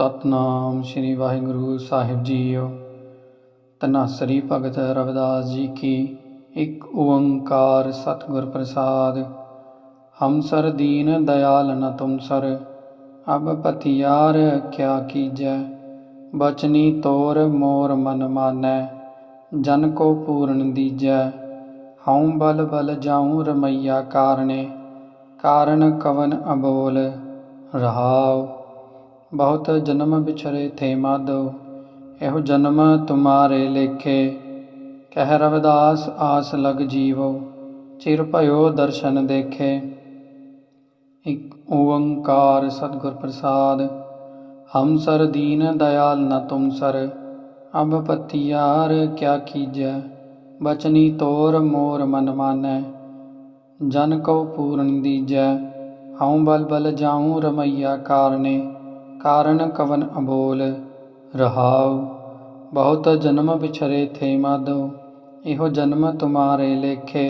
ਸਤਨਾਮ ਸ੍ਰੀ ਵਾਹਿਗੁਰੂ ਸਾਹਿਬ ਜੀਓ। ਤਨਾਸਰੀ ਭਗਤ ਰਵਿਦਾਸ ਜੀ ਕੀ ਇੱਕ ਓੰਕਾਰ ਸਤਿਗੁਰ ਪ੍ਰਸਾਦ। ਹਮ ਸਰ ਦੀਨ ਦਇਆਲ ਨ ਤੁਮ ਸਰ ਅਬ ਪਤਿਆਰ ਕਿਆ ਕੀਜੈ। ਬਚਨੀ ਤੋਰ ਮੋਰ ਮਨ ਮਾਨੈ, ਜਨ ਕੋ ਪੂਰਨ ਦੀਜੈ। ਹਉ ਬਲ ਬਲ ਜਾਉ ਰਮਈਆ ਕਾਰਨੇ, ਕਾਰਨ ਕਵਨ ਅਬੋਲ। ਰਹਾਉ ਬਹੁਤ ਜਨਮ ਵਿਛਰੇ ਥੇ ਮਾਧੋ ਇਹੋ ਜਨਮ ਤੁਮਾਰੇ ਲੇਖੇ। ਕਹਿ ਰਵਿਦਾਸ ਆਸ ਲਗ ਜੀਵੋ, ਚਿਰ ਭਇਓ ਦਰਸ਼ਨ ਦੇਖੇ। ਇਕ ਓੰਕਾਰ ਸਤਿਗੁਰ ਪ੍ਰਸਾਦ, ਹਮ ਸਰ ਦੀਨ ਦਇਆਲ ਨ ਤੁਮ ਸਰ। ਅਬ ਪਤਿਆਰ ਕਿਆ ਕੀਜੈ, ਬਚਨੀ ਤੋਰ ਮੋਰ ਮਨ ਮਾਨੈ। ਜਨ ਕਉ ਪੂਰਨ ਦੀਜੈ, ਹਉ ਬਲ ਬਲ ਜਾਉ ਰਮਈਆ ਕਾਰਨੇ। ਕਾਰਨ ਕਵਨ ਅਬੋਲ, ਰਹਾਉ, ਬਹੁਤ ਜਨਮ ਵਿਛਰੇ ਥੇ ਮਾਧੋ ਇਹੋ ਜਨਮ ਤੁਮਾਰੇ ਲੇਖੇ,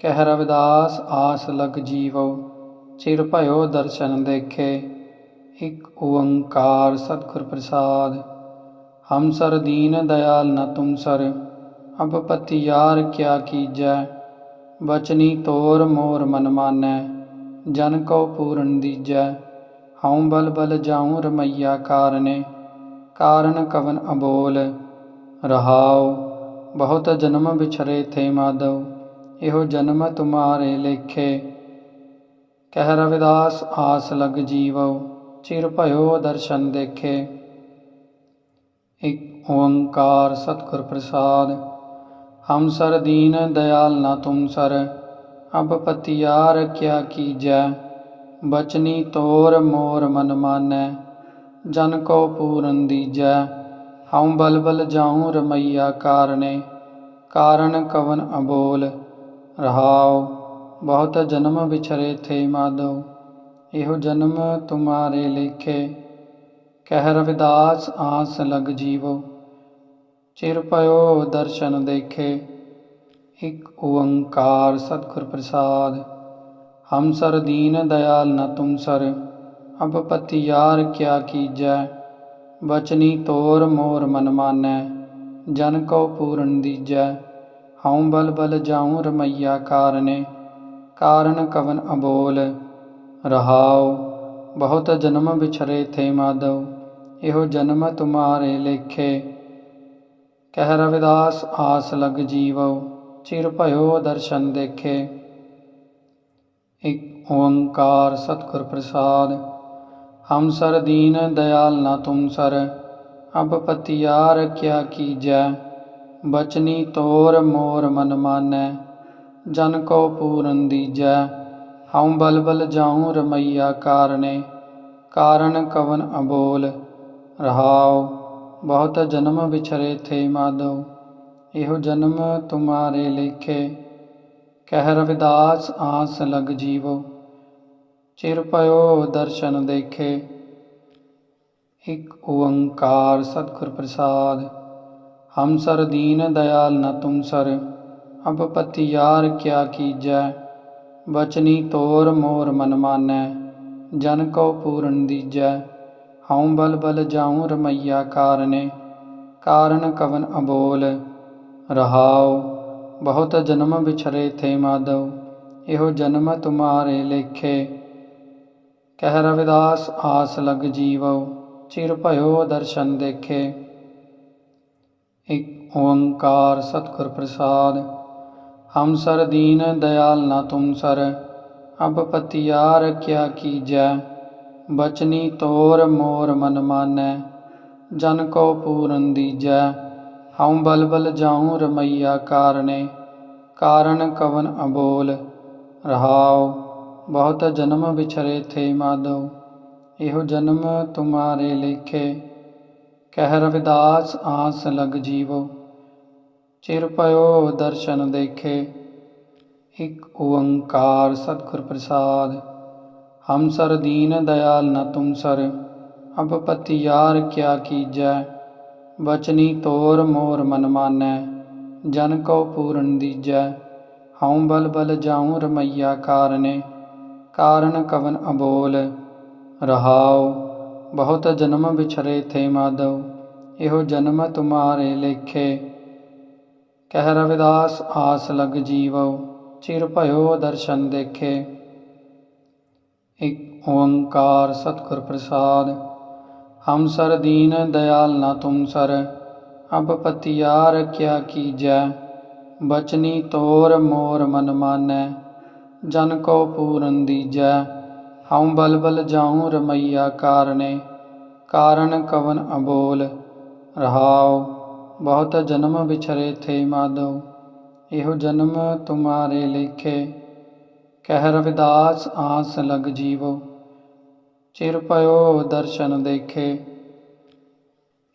ਕਹਿ ਰਵਿਦਾਸ ਆਸ ਲਗ ਜੀਵੋ, ਚਿਰ ਭਇਓ ਦਰਸ਼ਨ ਦੇਖੇ, ਇਕ ਓੰਕਾਰ ਸਤਿਗੁਰ ਪ੍ਰਸਾਦ, ਹਮ ਸਰ ਦੀਨ ਦਇਆਲ ਨ ਤੁਮ ਸਰ, ਅਬ ਯਾਰ ਕਿਆ ਕੀਜੈ, ਬਚਨੀ ਤੋਰ ਮੋਰ ਮਨ ਮਾਨੈ, ਜਨ ਕਉ ਪੂਰਨ ਦੀਜੈ। ਹਉ ਬਲ ਬਲ ਜਾਉ ਰਮਈਆ ਕਾਰਨੇ, ਕਾਰਨ ਕਵਨ ਅਬੋਲ। ਰਹਾਉ, ਬਹੁਤ ਜਨਮ ਵਿਛਰੇ ਥੇ ਮਾਧਵ, ਇਹੋ ਜਨਮ ਤੁਮਾਰੇ ਲੇਖੇ। ਕਹਿ ਰਵਿਦਾਸ ਆਸ ਲਗ ਜੀਵੋ ਚਿਰ ਭਇਓ ਦਰਸ਼ਨ ਦੇਖੇ। ਇਕ ਓੰਕਾਰ ਸਤਿਗੁਰ ਪ੍ਰਸਾਦ, ਹਮ ਸਰ ਦੀਨ ਦਇਆਲ ਨ ਤੁਮ ਸਰ, ਅਬ ਪਤਿਆਰ ਕਿਆ ਕੀਜੈ। ਬਚਨੀ ਤੋਰ ਮੋਰ ਮਨ ਮਾਨੈ, ਜਨ ਕੋ ਪੂਰਨ ਦੀਜੈ। ਹਉ ਬਲ ਬਲ ਜਾਉ ਰਮਈਆ ਕਾਰਨੇ ਕਾਰਨ ਕਵਨ ਅਬੋਲ। ਰਹਾਉ, ਬਹੁਤ ਜਨਮ ਵਿਛਰੇ ਥੇ ਮਾਧੋ, ਇਹੋ ਜਨਮ ਤੁਮਾਰੇ ਲੇਖੇ। ਕਹਿ ਰਵਿਦਾਸ ਆਸ ਲਗ ਜੀਵੋ, ਚਿਰ ਪਇਓ ਦਰਸ਼ਨ ਦੇਖੇ। ਇਕ ਓੰਕਾਰ ਸਤਿਗੁਰ ਪ੍ਰਸਾਦ। ਹਮ ਸਰ ਦੀਨ ਦਇਆਲ ਨ ਤੁਮ ਸਰ, ਅਬ ਪਤਿਆਰ ਕਿਆ ਕੀਜੈ? ਬਚਨੀ ਤੋਰ ਮੋਰ ਮਨ ਮਾਨੈ, ਜਨ ਕਉ ਪੂਰਨ ਦੀਜੈ। ਹਉ ਬਲ ਬਲ ਜਾਉ ਰਮਈਆ ਕਾਰਨੇ, ਕਾਰਨ ਕਵਨ ਅਬੋਲ। ਰਹਾਉ, ਬਹੁਤ ਜਨਮ ਵਿਛਰੇ ਥੇ ਮਾਧਵ, ਇਹੋ ਜਨਮ ਤੁਮਾਰੇ ਲੇਖੇ। ਕਹਿ ਰਵਿਦਾਸ ਆਸ ਲਗ ਜੀਵੋ ਚਿਰ ਭਇਓ ਦਰਸ਼ਨ ਦੇਖੇ। ਇਕ ਓੰਕਾਰ ਸਤਿਗੁਰ ਪ੍ਰਸਾਦ, ਹਮ ਸਰ ਦੀਨ ਦਇਆਲ ਨ ਤੁਮ ਸਰ, ਅਬ ਪਤਿਆਰ ਕਿਆ ਕੀਜੈ, ਬਚਨੀ ਤੋਰ ਮੋਰ ਮਨ ਮਾਨੈ, ਜਨ ਕੋ ਪੂਰਨ ਦੀਜੈ, ਹਉ ਬਲ ਬਲ ਜਾਉ ਰਮਈਆ ਕਾਰਨੇ, ਕਾਰਨ ਕਵਨ ਅਬੋਲ, ਰਹਾਉ, ਬਹੁਤ ਜਨਮ ਵਿਛਰੇ ਥੇ ਮਾਧੋ ਇਹੋ ਜਨਮ ਤੁਮਾਰੇ ਲੇਖੇ ਕਹਿ ਰਵਿਦਾਸ ਆਸ ਲਗ ਜੀਵੋ, ਚਿਰ ਪਇਓ ਦਰਸ਼ਨ ਦੇਖੇ। ਇਕ ਓੰਕਾਰ ਸਤਿਗੁਰ ਪ੍ਰਸਾਦ, ਹਮ ਸਰ ਦੀਨ ਦਇਆਲ ਨ ਤੁਮ ਸਰ, ਅਬ ਪਤਿਆਰ ਕਿਆ ਕੀਜੈ, ਬਚਨੀ ਤੋਰ ਮੋਰ ਮਨ ਮਾਨੈ, ਜਨ ਕਉ ਪੂਰਨ ਦੀਜੈ, ਹਉ ਬਲ ਬਲ ਜਾਉ ਰਮਈਆ ਕਾਰਨੇ, ਕਾਰਨ ਕਵਨ ਅਬੋਲ, ਰਹਾਉ ਬਹੁਤ ਜਨਮ ਵਿਛਰੇ ਥੇ ਮਾਧਵ, ਇਹੋ ਜਨਮ ਤੁਮਾਰੇ ਲੇਖੇ। ਕਹਿ ਰਵਿਦਾਸ, ਆਸ ਲਗ ਜੀਵੋ ਚਿਰ ਭਇਓ ਦਰਸ਼ਨ ਦੇਖੇ। ਇਕ ਓੰਕਾਰ ਸਤਿਗੁਰ ਪ੍ਰਸਾਦ, ਹਮ ਸਰ ਦੀਨ ਦਇਆਲ ਨਾ ਤੁਮ ਸਰ, ਅਬ ਪਤਿਆਰ ਕਿਆ ਕੀਜੈ, ਬਚਨੀ ਤੋਰ ਮੋਰ ਮਨ ਮਾਨੈ, ਜਨ ਕੋ ਪੂਰਨ ਦੀਜੈ। ਹਉ ਬਲ ਬਲ ਜਾਉ ਰਮਈਆ ਕਾਰਨੇ, ਕਾਰਨ ਕਵਨ ਅਬੋਲ। ਰਹਾਉ, ਬਹੁਤ ਜਨਮ ਵਿਛਰੇ ਥੇ ਮਾਧੋ, ਇਹੋ ਜਨਮ ਤੁਮਾਰੇ ਲੇਖੇ। ਕਹਿ ਰਵਿਦਾਸ ਆਸ ਲਗ ਜੀਵੋ, ਚਿਰ ਪਇਓ ਦਰਸ਼ਨ ਦੇਖੇ। ਇਕ ਓੰਕਾਰ ਸਤਿਗੁਰ ਪ੍ਰਸਾਦ, ਹਮ ਸਰ ਦੀਨ ਦਇਆਲ ਨ ਤੁਮ ਸਰ, ਅਬ ਯਾਰ ਕਿਆ ਕੀਜੈ। ਬਚਨੀ ਤੋਰ ਮੋਰ ਮਨਮਾਨੈ ਜਨ ਕਉ ਪੂਰਨ ਦੀਜੈ, ਹਉ ਬਲ ਬਲ ਜਾਉ ਰਮਈਆ ਕਾਰਨੇ, ਕਾਰਨ ਕਵਨ ਅਬੋਲ, ਰਹਾਉ, ਬਹੁਤ ਜਨਮ ਵਿਛਰੇ ਥੇ ਮਾਧਵ ਇਹੋ ਜਨਮ ਤੁਮਾਰੇ ਲੇਖੇ। ਕਹਿ ਰਵਿਦਾਸ ਆਸ ਲਗ ਜੀਵੋ ਚਿਰ ਭਇਓ ਦਰਸ਼ਨ ਦੇਖੇ। ਇਕ ਓੰਕਾਰ ਸਤਿਗੁਰ ਪ੍ਰਸਾਦ ਹਮ ਸਰ ਦੀਨ ਦਇਆਲ ਨਾ ਤੁਮ ਸਰ ਅਬ ਪਤਿਆਰ ਕਿਆ ਕੀਜੈ, ਬਚਨੀ ਤੋਰ ਮੋਰ ਮਨ ਮਾਨੈ, ਜਨ ਕੋ ਪੂਰਨ ਦੀਜੈ, ਹਉ ਬਲ ਬਲ ਜਾਉ ਰਮਈਆ ਕਾਰਨੇ, ਕਾਰਨ ਕਵਨ ਅਬੋਲ, ਰਹਾਉ, ਬਹੁਤ ਜਨਮ ਵਿਛਰੇ ਥੇ ਮਾਧਵ, ਇਹੋ ਜਨਮ ਤੁਮਾਰੇ ਲੇਖੇ, ਕਹਿ ਰਵਿਦਾਸ ਆਸ ਲਗ ਜੀਵੋ। ਚਿਰ ਪਇਓ ਦਰਸ਼ਨ ਦੇਖੇ।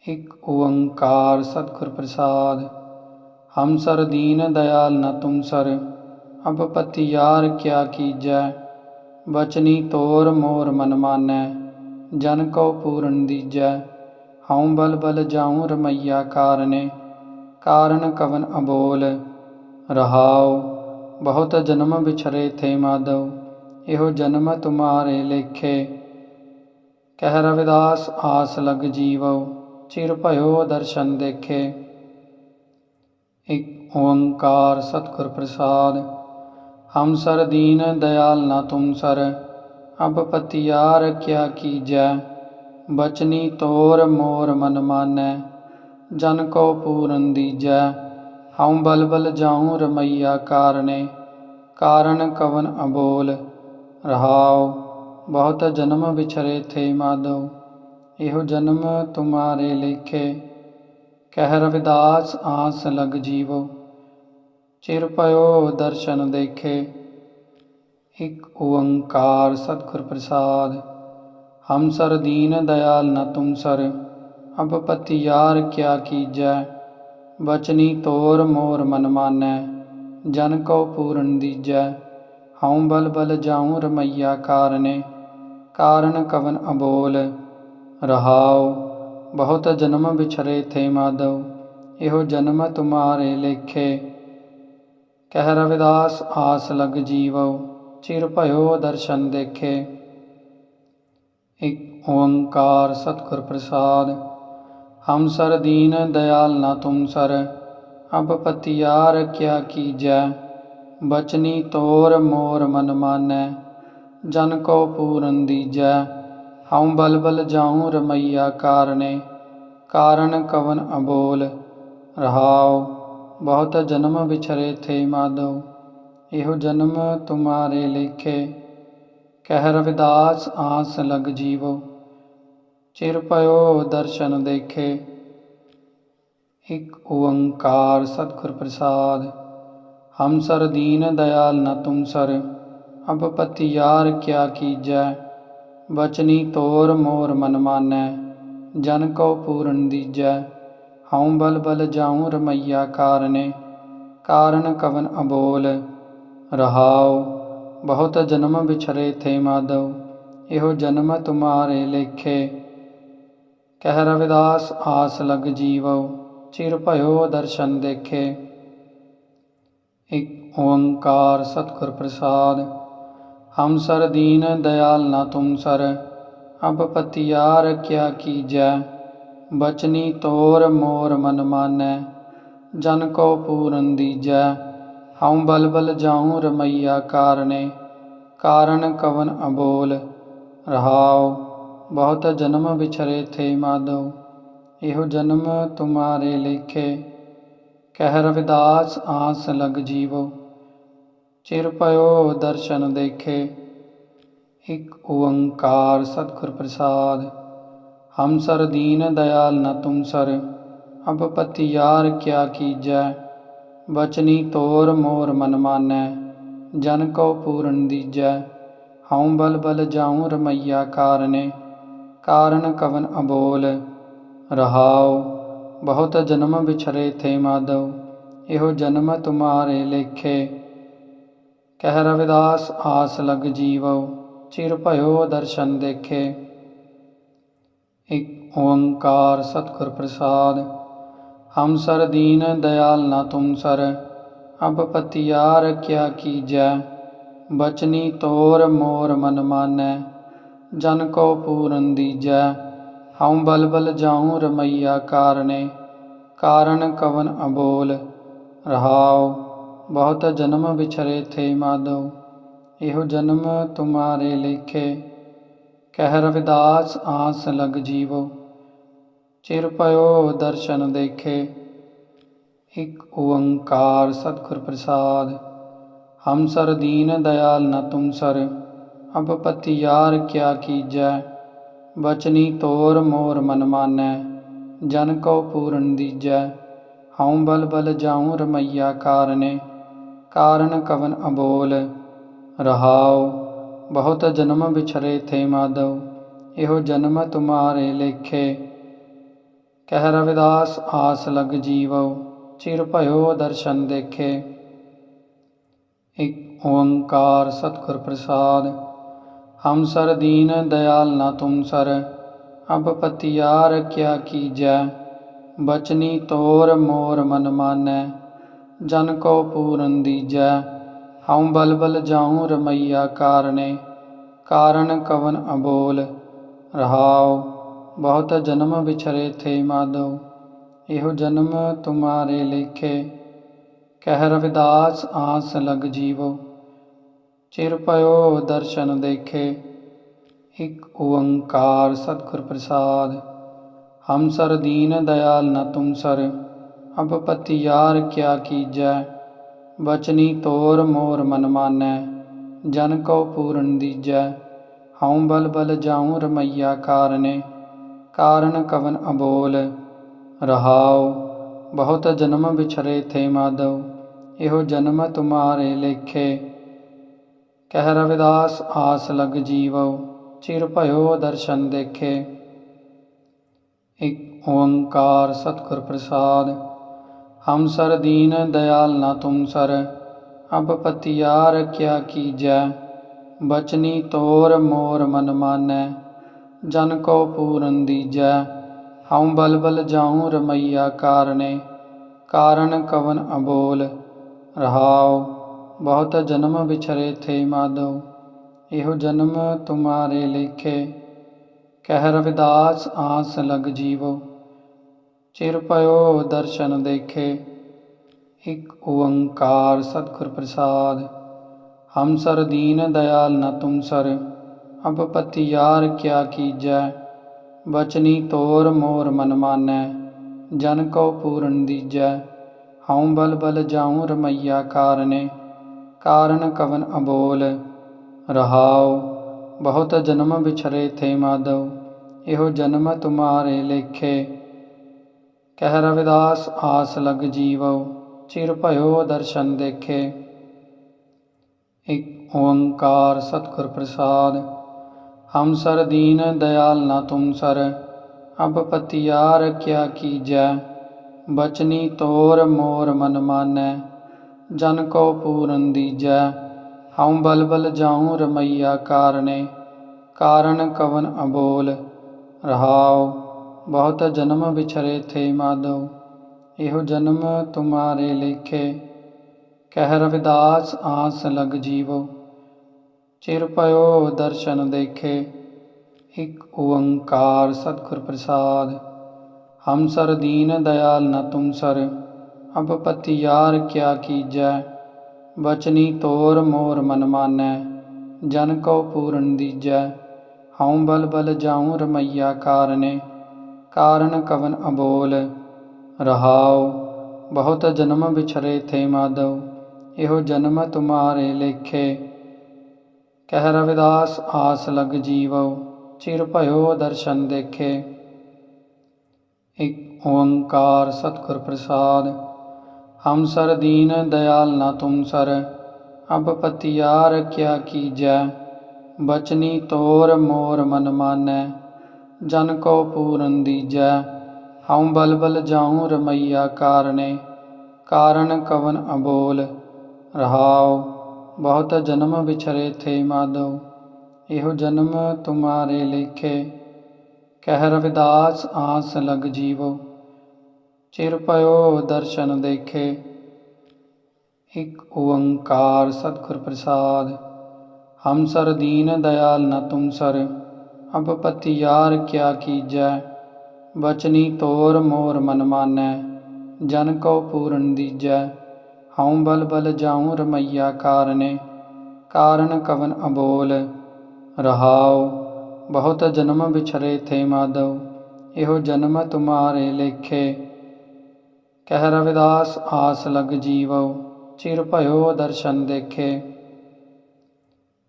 ਇਕ ਓੰਕਾਰ ਸਤਿਗੁਰ ਪ੍ਰਸਾਦ ਹਮ ਸਰ ਦੀਨ ਦਇਆਲ ਨ ਤੁਮ ਸਰ ਅਬ ਪਤਿਆਰ ਕਿਆ ਕੀਜੈ, ਬਚਨੀ ਤੋਰ ਮੋਰ ਮਨ ਮਾਨੈ, ਜਨ ਕੋ ਪੂਰਨ ਦੀਜੈ, ਹਉ ਬਲ ਬਲ ਜਾਉ ਰਮਈਆ ਕਾਰਨੇ, ਕਾਰਨ ਕਵਨ ਅਬੋਲ, ਰਹਾਉ, ਬਹੁਤ ਜਨਮ ਵਿਛਰੇ ਥੇ ਮਾਧਵ, ਇਹੋ ਜਨਮ ਤੁਮਾਰੇ ਲੇਖੇ। ਕਹਿ ਰਵਿਦਾਸ, ਆਸ ਲਗ ਜੀਵੋ ਚਿਰ ਭਇਓ ਦਰਸ਼ਨ ਦੇਖੇ। ਇਕ ਓੰਕਾਰ ਸਤਿਗੁਰ ਪ੍ਰਸਾਦ, ਹਮ ਸਰ ਦੀਨ ਦਇਆਲ ਨਾ ਤੁਮ ਸਰ, ਅਬ ਪਤਿਆਰ ਕਿਆ ਕੀਜੈ, ਬਚਨੀ ਤੋਰ ਮੋਰ ਮਨ ਮਾਨੈ, ਜਨ ਕੋ ਪੂਰਨ ਦੀਜੈ, ਹਉ ਬਲ ਬਲ ਜਾਉ ਰਮਈਆ ਕਾਰਨੇ, ਕਾਰਨ ਕਵਨ ਅਬੋਲ, ਰਹਾਉ। ਬਹੁਤ ਜਨਮ ਵਿਛਰੇ ਥੇ ਮਾਧੋ, ਇਹੋ ਜਨਮ ਤੁਮਾਰੇ ਲੇਖੇ। ਕਹਿ ਰਵਿਦਾਸ ਆਸ ਲਗ ਜੀਵੋ, ਚਿਰ ਪਇਓ ਦਰਸ਼ਨ ਦੇਖੇ। ਇਕ ਓੰਕਾਰ ਸਤਿਗੁਰ ਪ੍ਰਸਾਦ, ਹਮ ਸਰ ਦੀਨ ਦਇਆਲ ਨ ਤੁਮ ਸਰ, ਅਬ ਪਤਿਆਰ ਕਿਆ ਕੀਜੈ, ਬਚਨੀ ਤੋਰ ਮੋਰ ਮਨ ਮਾਨੈ, ਜਨ ਕੋ ਪੂਰਨ ਦੀਜੈ, ਹਉ ਬਲ ਬਲ ਜਾਉ ਰਮਈਆ ਕਾਰਨੇ। ਕਾਰਨ ਕਵਨ ਅਬੋਲ, ਰਹਾਉ, ਬਹੁਤ ਜਨਮ ਵਿਛਰੇ ਥੇ ਮਾਧਵ, ਇਹੋ ਜਨਮ ਤੁਮਾਰੇ ਲੇਖੇ। ਕਹਿ ਰਵਿਦਾਸ, ਆਸ ਲਗ ਜੀਵੋ ਚਿਰ ਭਇਓ ਦਰਸ਼ਨ ਦੇਖੇ। ਇਕ ਓੰਕਾਰ ਸਤਿਗੁਰ ਪ੍ਰਸਾਦ, ਹਮ ਸਰ ਦੀਨ ਦਇਆਲ ਨਾ ਤੁਮ ਸਰ, ਅਬ ਪਤਿਆਰ ਕਿਆ ਕੀਜੈ, ਬਚਨੀ ਤੋਰ ਮੋਰ ਮਨ ਮਾਨੈ। ਜਨ ਕੋ ਪੂਰਨ ਦੀਜੈ, ਹਉ ਬਲ ਬਲ ਜਾਉ ਰਮਈਆ ਕਾਰਨੇ ਕਾਰਨ ਕਵਨ ਅਬੋਲ, ਰਹਾਉ, ਬਹੁਤ ਜਨਮ ਵਿਛਰੇ ਥੇ ਮਾਧਵ ਇਹੋ ਜਨਮ ਤੁਮਾਰੇ ਲੇਖੇ, ਕਹਿ ਰਵਿਦਾਸ ਆਸ ਲਗ ਜੀਵੋ, ਚਿਰ ਪਇਓ ਦਰਸ਼ਨ ਦੇਖੇ, ਇਕ ਓੰਕਾਰ ਸਤਿਗੁਰ ਪ੍ਰਸਾਦ ਹਮ ਸਰ ਦੀਨ ਦਇਆਲ ਨ ਤੁਮ ਸਰ ਅਬ ਪਤਿਆਰ ਕਿਆ ਕੀਜੈ, ਬਚਨੀ ਤੋਰ ਮੋਰ ਮਨ ਮਾਨੈ, ਜਨ ਕੋ ਪੂਰਨ ਦੀਜੈ। ਹਉ ਬਲ ਬਲ ਜਾਉ ਰਮਈਆ ਕਾਰਨੇ, ਕਾਰਨ ਕਵਨ ਅਬੋਲ। ਰਹਾਉ, ਬਹੁਤ ਜਨਮ ਵਿਛਰੇ ਥੇ ਮਾਧਵ, ਇਹੋ ਜਨਮ ਤੁਮਾਰੇ ਲੇਖੇ। ਕਹਿ ਰਵਿਦਾਸ, ਆਸ ਲਗ ਜੀਵੋ ਚਿਰ ਭਇਓ ਦਰਸ਼ਨ ਦੇਖੇ। ਇਕ ਓੰਕਾਰ ਸਤਿਗੁਰ ਪ੍ਰਸਾਦ ਹਮ ਸਰ ਦੀਨ ਦਇਆਲ ਨਾ ਤੁਮ ਸਰ, ਅਬ ਪਤਿਆਰ ਕਿਆ ਕੀਜੈ, ਬਚਨੀ ਤੋਰ ਮੋਰ ਮਨ ਮਾਨੈ, ਜਨ ਕੋ ਪੂਰਨ ਦੀਜੈ, ਹਉ ਬਲ ਬਲ ਜਾਉ ਰਮਈਆ ਕਾਰਨੇ, ਕਾਰਨ ਕਵਨ ਅਬੋਲ, ਰਹਾਉ, ਬਹੁਤ ਜਨਮ ਵਿਛਰੇ ਥੇ ਮਾਧਵ ਇਹੋ ਜਨਮ ਤੁਮਾਰੇ ਲੇਖੇ, ਕਹਿ ਰਵਿਦਾਸ ਆਸ ਲਗ ਜੀਵੋ। ਚਿਰ ਪਇਓ ਦਰਸ਼ਨ ਦੇਖੇ। ਇਕ ਓੰਕਾਰ ਸਤਿਗੁਰ ਪ੍ਰਸਾਦ, ਹਮ ਸਰ ਦੀਨ ਦਇਆਲ ਨ ਤੁਮ ਸਰ, ਅਬ ਪਤਿਆਰ ਕਿਆ ਕੀਜੈ, ਬਚਨੀ ਤੋਰ ਮੋਰ ਮਨ ਮਾਨੈ, ਜਨ ਕੋ ਪੂਰਨ ਦੀਜੈ, ਹਉ ਬਲ ਬਲ ਜਾਉ ਰਮਈਆ ਕਾਰਨੇ, ਕਾਰਨ ਕਵਨ ਅਬੋਲ, ਰਹਾਉ, ਬਹੁਤ ਜਨਮ ਵਿਛਰੇ ਥੇ ਮਾਧਵ, ਇਹੋ ਜਨਮ ਤੁਮਾਰੇ ਲੇਖੇ। ਕਹਿ ਰਵਿਦਾਸ, ਆਸ ਲਗ ਜੀਵੋ ਚਿਰ ਭਇਓ ਦਰਸ਼ਨ ਦੇਖੇ। ਇਕ ਓੰਕਾਰ ਸਤਿਗੁਰ ਪ੍ਰਸਾਦ, ਹਮ ਸਰ ਦੀਨ ਦਇਆਲ ਨਾ ਤੁਮ ਸਰ, ਅਬ ਪਤਿਆਰ ਕਿਆ ਕੀਜੈ, ਬਚਨੀ ਤੋਰ ਮੋਰ ਮਨ ਮਾਨੈ, ਜਨ ਕੋ ਪੂਰਨ ਦੀਜੈ, ਹਉ ਬਲ ਬਲ ਜਾਉ ਰਮਈਆ ਕਾਰਨੇ, ਕਾਰਨ ਕਵਨ ਅਬੋਲ, ਰਹਾਉ। ਬਹੁਤ ਜਨਮ ਵਿਛਰੇ ਥੇ ਮਾਧੋ, ਇਹੋ ਜਨਮ ਤੁਮਾਰੇ ਲੇਖੇ। ਕਹਿ ਰਵਿਦਾਸ ਆਸ ਲਗ ਜੀਵੋ, ਚਿਰ ਪਇਓ ਦਰਸ਼ਨ ਦੇਖੇ। ਇਕ ਓੰਕਾਰ ਸਤਿਗੁਰ ਪ੍ਰਸਾਦ ਹਮ ਸਰ ਦੀਨ ਦਇਆਲ ਨ ਤੁਮ ਸਰ ਅਬ ਪਤੀ ਯਾਰ ਕਿਆ ਕੀਜੈ, ਬਚਨੀ ਤੋਰ ਮੋਰ ਮਨ ਮਾਨੈ, ਜਨ ਕਉ ਪੂਰਨ ਦੀਜੈ, ਹਉ ਬਲ ਬਲ ਜਾਉ ਰਮਈਆ ਕਾਰਨੇ। ਕਾਰਨ ਕਵਨ ਅਬੋਲ। ਰਹਾਉ, ਬਹੁਤ ਜਨਮ ਵਿਛਰੇ ਥੇ ਮਾਧਵ ਇਹੋ ਜਨਮ ਤੁਮਾਰੇ ਲੇਖੇ। ਕਹਿ ਰਵਿਦਾਸ, ਆਸ ਲਗ ਜੀਵੋ ਚਿਰ ਭਇਓ ਦਰਸ਼ਨ ਦੇਖੇ। ਇਕ ਓੰਕਾਰ ਸਤਿਗੁਰ ਪ੍ਰਸਾਦ, ਹਮ ਸਰ ਦੀਨ ਦਇਆਲ ਨਾ ਤੁਮ ਸਰ, ਅਬ ਪਤਿਆਰ ਕਿਆ ਕੀਜੈ, ਬਚਨੀ ਤੋਰ ਮੋਰ ਮਨ ਮਾਨੈ। ਜਨ ਕੋ ਪੂਰਨ ਦੀਜੈ, ਹਉ ਬਲ ਬਲ ਜਾਉ ਰਮਈਆ ਕਾਰਨੇ ਕਾਰਨ ਕਵਨ ਅਬੋਲ, ਰਹਾਉ, ਬਹੁਤ ਜਨਮ ਵਿਛਰੇ ਥੇ ਮਾਧੋ ਇਹੋ ਜਨਮ ਤੁਮਾਰੇ ਲੇਖੇ, ਕਹਿ ਰਵਿਦਾਸ ਆਸ ਲਗ ਜੀਵੋ, ਚਿਰ ਪਇਓ ਦਰਸ਼ਨ ਦੇਖੇ, ਇਕ ਓੰਕਾਰ ਸਤਿਗੁਰ ਪ੍ਰਸਾਦ, ਹਮ ਸਰ ਦੀਨ ਦਇਆਲ ਨ ਤੁਮ ਸਰ ਅਬ ਪਤੀ ਯਾਰ ਕਿਆ ਕੀਜੈ, ਬਚਨੀ ਤੋਰ ਮੋਰ ਮਨ ਮਾਨੈ, ਜਨ ਕੋ ਪੂਰਨ ਦੀਜੈ, ਹਉ ਬਲ ਬਲ ਜਾਉ ਰਮਈਆ ਕਾਰਨੇ, ਕਾਰਨ ਕਵਨ ਅਬੋਲ, ਰਹਾਉ, ਬਹੁਤ ਜਨਮ ਵਿਛਰੇ ਥੇ ਮਾਧਵ ਇਹੋ ਜਨਮ ਤੁਮਾਰੇ ਲੇਖੇ, ਕਹਿ ਰਵਿਦਾਸ ਆਸ ਲਗ ਜੀਵੋ ਚਿਰ ਭਇਓ ਦਰਸ਼ਨ ਦੇਖੇ, ਇਕ ਓੰਕਾਰ ਸਤਿਗੁਰ ਪ੍ਰਸਾਦ ਹਮ ਸਰ ਦੀਨ ਦਇਆਲ ਨਾ ਤੁਮ ਸਰ, ਅਬ ਪਤਿਆਰ ਕਿਆ ਕੀਜੈ? ਬਚਨੀ ਤੋਰ ਮੋਰ ਮਨ ਮਾਨੈ, ਜਨ ਕੋ ਪੂਰਨ ਦੀਜੈ। ਹਉ ਬਲ ਬਲ ਜਾਉ ਰਮਈਆ ਕਾਰਨੇ, ਕਾਰਨ ਕਵਨ ਅਬੋਲ। ਰਹਾਉ, ਬਹੁਤ ਜਨਮ ਵਿਛਰੇ ਥੇ ਮਾਧੋ, ਇਹੋ ਜਨਮ ਤੁਮਾਰੇ ਲੇਖੇ। ਕਹਿ ਰਵਿਦਾਸ ਆਸ ਲਗ ਜੀਵੋ। ਚਿਰ ਪਇਓ ਦਰਸ਼ਨ ਦੇਖੇ। ਇਕ ਓੰਕਾਰ ਸਤਿਗੁਰ ਪ੍ਰਸਾਦ ਹਮ ਸਰ ਦੀਨ ਦਇਆਲ ਨ ਤੁਮ ਸਰ ਅਬ ਪਤੀ ਯਾਰ ਕਿਆ ਕੀਜੈ, ਬਚਨੀ ਤੋਰ ਮੋਰ ਮਨ ਮਾਨੈ, ਜਨ ਕਉ ਪੂਰਨ ਦੀਜੈ, ਹਉ ਬਲ ਬਲ ਜਾਉ ਰਮਈਆ ਕਾਰਨੇ, ਕਾਰਨ ਕਵਨ ਅਬੋਲ, ਰਹਾਉ, ਬਹੁਤ ਜਨਮ ਵਿਛਰੇ ਥੇ ਮਾਧਵ, ਇਹੋ ਜਨਮ ਤੁਮਾਰੇ ਲੇਖੇ। ਕਹਿ ਰਵਿਦਾਸ, ਆਸ ਲਗ ਜੀਵੋ ਚਿਰ ਭਇਓ ਦਰਸ਼ਨ ਦੇਖੇ। ਇਕ ਓੰਕਾਰ ਸਤਿਗੁਰ ਪ੍ਰਸਾਦ, ਹਮ ਸਰ ਦੀਨ ਦਇਆਲ ਨਾ ਤੁਮ ਸਰ, ਅਬ ਪਤਿਆਰ ਕਿਆ ਕੀਜੈ, ਬਚਨੀ ਤੋਰ ਮੋਰ ਮਨ ਮਾਨੈ, ਜਨ ਕੋ ਪੂਰਨ ਦੀਜੈ, ਹਉ ਬਲ ਬਲ ਜਾਉ ਰਮਈਆ ਕਾਰਨੇ, ਕਾਰਨ ਕਵਨ ਅਬੋਲ ਰਹਾਉ। ਬਹੁਤ ਜਨਮ ਵਿਛਰੇ ਥੇ ਮਾਧੋ ਇਹੋ ਜਨਮ ਤੁਮਾਰੇ ਲੇਖੇ। ਕਹਿ ਰਵਿਦਾਸ ਆਸ ਲਗ ਜੀਵੋ, ਚਿਰ ਪਇਓ ਦਰਸ਼ਨ ਦੇਖੇ। ਇਕ ਓੰਕਾਰ ਸਤਿਗੁਰ ਪ੍ਰਸਾਦ, ਹਮ ਸਰ ਦੀਨ ਦਇਆਲ ਨ ਤੁਮ ਸਰ, ਅਬ ਪਤਿਆਰ ਕਿਆ ਕੀਜੈ। ਬਚਨੀ ਤੋਰ ਮੋਰ ਮਨ ਮਾਨੈ, ਜਨ ਕੋ ਪੂਰਨ ਦੀਜੈ। ਹਉ ਬਲ ਬਲ ਜਾਉ ਰਮਈਆ ਕਾਰਨੇ। ਕਾਰਨ ਕਵਨ ਅਬੋਲ। ਰਹਾਉ, ਬਹੁਤ ਜਨਮ ਵਿਛਰੇ ਥੇ ਮਾਧਵ ਇਹੋ ਜਨਮ ਤੁਮਾਰੇ ਲੇਖੇ। ਕਹਿ ਰਵਿਦਾਸ, ਆਸ ਲਗ ਜੀਵੋ ਚਿਰ ਭਇਓ ਦਰਸ਼ਨ ਦੇਖੇ। ਇਕ ਓੰਕਾਰ ਸਤਿਗੁਰ ਪ੍ਰਸਾਦ, ਹਮ ਸਰ ਦੀਨ ਦਇਆਲ ਨਾ ਤੁਮ ਸਰ, ਅਬ ਪਤਿਆਰ ਕਿਆ ਕੀਜੈ, ਬਚਨੀ ਤੋਰ ਮੋਰ ਮਨ ਮਾਨੈ। ਜਨ ਕੋ ਪੂਰਨ ਦੀਜੈ, ਹਉ ਬਲ ਬਲ ਜਾਉ ਰਮਈਆ ਕਾਰਨੇ ਕਾਰਨ ਕਵਨ ਅਬੋਲ, ਰਹਾਉ, ਬਹੁਤ ਜਨਮ ਵਿਛਰੇ ਥੇ ਮਾਧੋ ਇਹੋ ਜਨਮ ਤੁਮਾਰੇ ਲੇਖੇ, ਕਹਿ ਰਵਿਦਾਸ ਆਸ ਲਗ ਜੀਵੋ, ਚਿਰ ਪਇਓ ਦਰਸ਼ਨ ਦੇਖੇ, ਇਕ ਓੰਕਾਰ ਸਤਿਗੁਰ ਪ੍ਰਸਾਦ ਹਮ ਸਰ ਦੀਨ ਦਇਆਲ ਨ ਤੁਮ ਸਰ ਅਬ ਪਤੀ ਯਾਰ ਕਿਆ ਕੀਜੈ, ਬਚਨੀ ਤੋਰ ਮੋਰ ਮਨ ਮਾਨੈ, ਜਨ ਕੋ ਪੂਰਨ ਦੀਜੈ। ਹਉ ਬਲ ਬਲ ਜਾਉ ਰਮਈਆ ਕਾਰਨੇ, ਕਾਰਨ ਕਵਨ ਅਬੋਲ। ਰਹਾਉ, ਬਹੁਤ ਜਨਮ ਵਿਛਰੇ ਥੇ ਮਾਧਵ, ਇਹੋ ਜਨਮ ਤੁਮਾਰੇ ਲੇਖੇ। ਕਹਿ ਰਵਿਦਾਸ ਆਸ ਲਗ ਜੀਵੋ ਚਿਰ ਭਇਓ ਦਰਸ਼ਨ ਦੇਖੇ।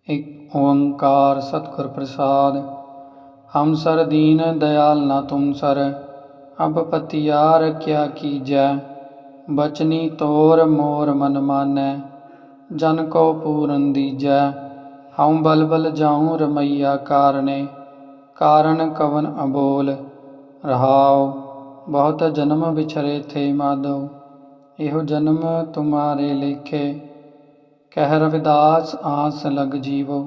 ਇਕ ਓੰਕਾਰ ਸਤਿਗੁਰ ਪ੍ਰਸਾਦ ਹਮ ਸਰ ਦੀਨ ਦਇਆਲ ਨਾ ਤੁਮ ਸਰ ਅਬ ਪਤਿਆਰ ਕਿਆ ਕੀਜੈ? ਬਚਨੀ ਤੋਰ ਮੋਰ ਮਨ ਮਾਨੈ, ਜਨ ਕੋ ਪੂਰਨ ਦੀਜੈ। ਹਉ ਬਲ ਬਲ ਜਾਉ ਰਮਈਆ ਕਾਰਨੇ ਕਾਰਨ ਕਵਨ ਅਬੋਲ। ਰਹਾਉ, ਬਹੁਤ ਜਨਮ ਵਿਛਰੇ ਥੇ ਮਾਧਵ, ਇਹੋ ਜਨਮ ਤੁਮਾਰੇ ਲੇਖੇ। ਕਹਿ ਰਵਿਦਾਸ ਆਸ ਲਗ ਜੀਵੋ।